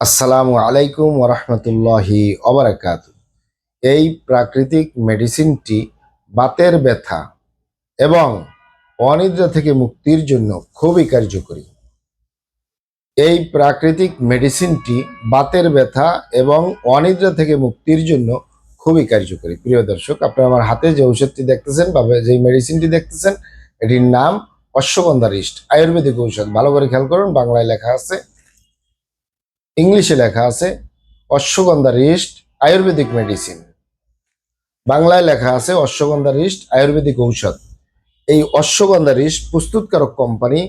আসসালামু আলাইকুম ওরহমতুল্লাহি অবরাকাত এই প্রাকৃতিক মেডিসিনটি বাতের ব্যথা এবং অনিদ্রা থেকে মুক্তির জন্য খুবই কার্যকরী। এই প্রাকৃতিক মেডিসিনটি বাতের ব্যথা এবং অনিদ্রা থেকে মুক্তির জন্য খুবই কার্যকরী। প্রিয় দর্শক, আপনারা আমার হাতে যে ঔষধটি দেখতেছেন বা যে মেডিসিনটি দেখতেছেন, এটির নাম অশ্বগন্ধা রিস্ট। আয়ুর্বেদিক ঔষধ। ভালো করে খেয়াল করুন, বাংলায় লেখা আছে ইংলিশে লেখা আছে অশ্বগন্ধা রিস্ট আয়ুর্বেদিক মেডিসিন বাংলায় লেখা আছে অশ্বগন্ধা রিস্ট আয়ুর্বেদিক ঔষধ। এই অশ্বগন্ধা রিস্ট প্রস্তুতকারক কোম্পানি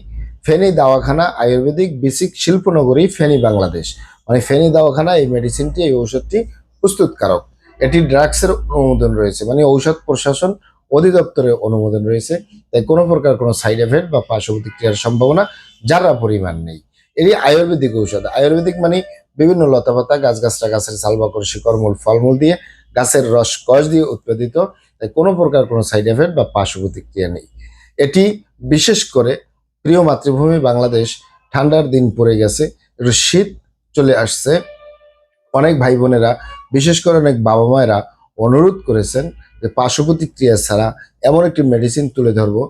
ফেনী দাওয়াখানা আয়ুর্বেদিক বেসিক শিল্পনগরী, ফেনী, বাংলাদেশ। মানে ফেনী দাওয়াখানা এই মেডিসিনটি এই ঔষধটি প্রস্তুতকারক। এটি ড্রাগসের অনুমোদন রয়েছে মানে ঔষধ প্রশাসন অধিদপ্তরের অনুমোদন রয়েছে। তাই কোনো প্রকার কোনো সাইড এফেক্ট বা পার্শ্ব প্রতিক্রিয়ার সম্ভাবনা যারা পরিমাণ নেই। এটি আয়ুর্বেদিক ঔষধ। আয়ুর্বেদিক মানে বিভিন্ন লতাপাতা, গাছগাছরা, গাছের সালবাকর শিকড়মূল, ফলমূল দিয়ে গাছের রস, কষ দিয়ে উৎপাদিত। তাই কোনো প্রকার কোনো সাইড এফেক্ট বা পার্শ্ব প্রতিক্রিয়া নেই। এটি বিশেষ করে প্রিয় মাতৃভূমি বাংলাদেশ, ঠান্ডার দিন পড়ে গেছে, একটু শীত চলে আসছে। অনেক ভাই বোনেরা বিশেষ করে অনেক বাবা মায়েরা অনুরোধ করেছেন যে পার্শ্ব প্রতিক্রিয়া ছাড়া এমন একটি মেডিসিন তুলে ধরবো।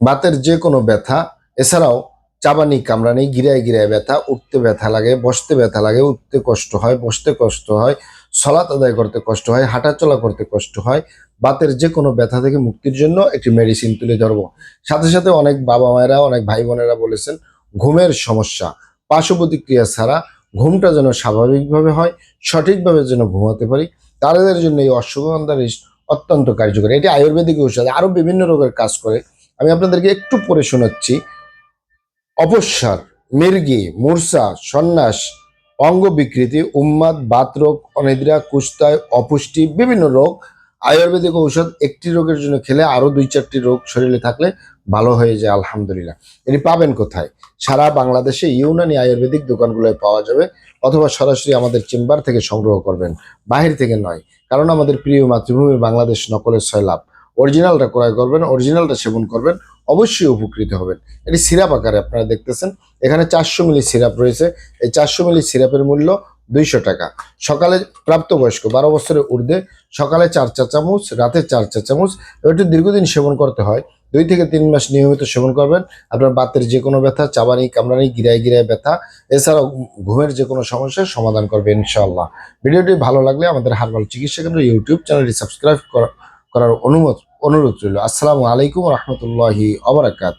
বাতের যে কোনো ব্যথা, এছাড়াও চাবানি কামড়ানি, গিরায় গিরায় ব্যথা, উঠতে ব্যথা লাগে, বসতে ব্যথা লাগে, উঠতে কষ্ট হয়, বসতে কষ্ট হয় সলাত আদায় করতে কষ্ট হয়, হাঁটাচলা করতে কষ্ট হয়, বাতের যে কোনো ব্যথা থেকে মুক্তির জন্য একটি মেডিসিন তুলে ধরবো। সাথে সাথে অনেক বাবা মায়েরা, অনেক ভাই বোনেরা বলেছেন, ঘুমের সমস্যা পার্শ্ব প্রতিক্রিয়া ছাড়া ঘুমটা যেন স্বাভাবিকভাবে হয়, সঠিকভাবে যেন ঘুমাতে পারি, তাদের জন্য এই অশ্বগন্ধা রিস্ট অত্যন্ত কার্যকরী। এটি আয়ুর্বেদিক ঔষধ, আরও বিভিন্ন রোগের কাজ করে। আমি আপনাদেরকে একটু পড়ে শোনাচ্ছি। অপস্মার মির্গি, মূর্ছা, সন্ন্যাস অঙ্গ বিকৃতি উন্মাদ বাতরোগ, অনিদ্রা, কুস্তায়, অপুষ্টি, বিভিন্ন রোগ। আয়ুর্বেদিক ঔষধ একটি রোগের জন্য খেলে আরও দুই চারটি রোগ শরীরে থাকলে ভালো হয়ে যায়, আলহামদুলিল্লাহ। এটি পাবেন কোথায়? সারা বাংলাদেশে ইউনানি আয়ুর্বেদিক দোকানগুলোয় পাওয়া যাবে অথবা সরাসরি আমাদের চেম্বার থেকে সংগ্রহ করবেন। বাহির থেকে নয়, কারণ আমাদের প্রিয় মাতৃভূমি বাংলাদেশ নকলের সয়লাভ অরিজিনালটা ক্রয় করবেন, অরিজিনালটা সেবন করবেন, অবশ্যই উপকৃত হবেন। এটি সিরাপ আকারে আপনারা দেখতেছেন। এখানে চারশো মিলি সিরাপ রয়েছে। এই চারশো মিলি সিরাপের মূল্য দুইশো টাকা। সকালে প্রাপ্তবয়স্ক, বারো বছরের ঊর্ধ্বে, সকালে চার চা চামচ, রাতে চার চা চামচ এটি দীর্ঘদিন সেবন করতে হয়। দুই থেকে তিন মাস নিয়মিত সেবন করবেন। আপনার বাতের যে কোনো ব্যথা, চাবানি, কামড়ানি, গিরায় গিরায় ব্যথা, এছাড়াও ঘুমের যে কোনো সমস্যার সমাধান করবে ইনশাআল্লাহ। ভিডিওটি ভালো লাগলে আমাদের হারবাল চিকিৎসা কেন্দ্র, ইউটিউব চ্যানেলটি সাবস্ক্রাইব করার অনুমোদ অনুরোধ রইল। আসসালামু আলাইকুম রহমতুল্লাহি অবরাকাত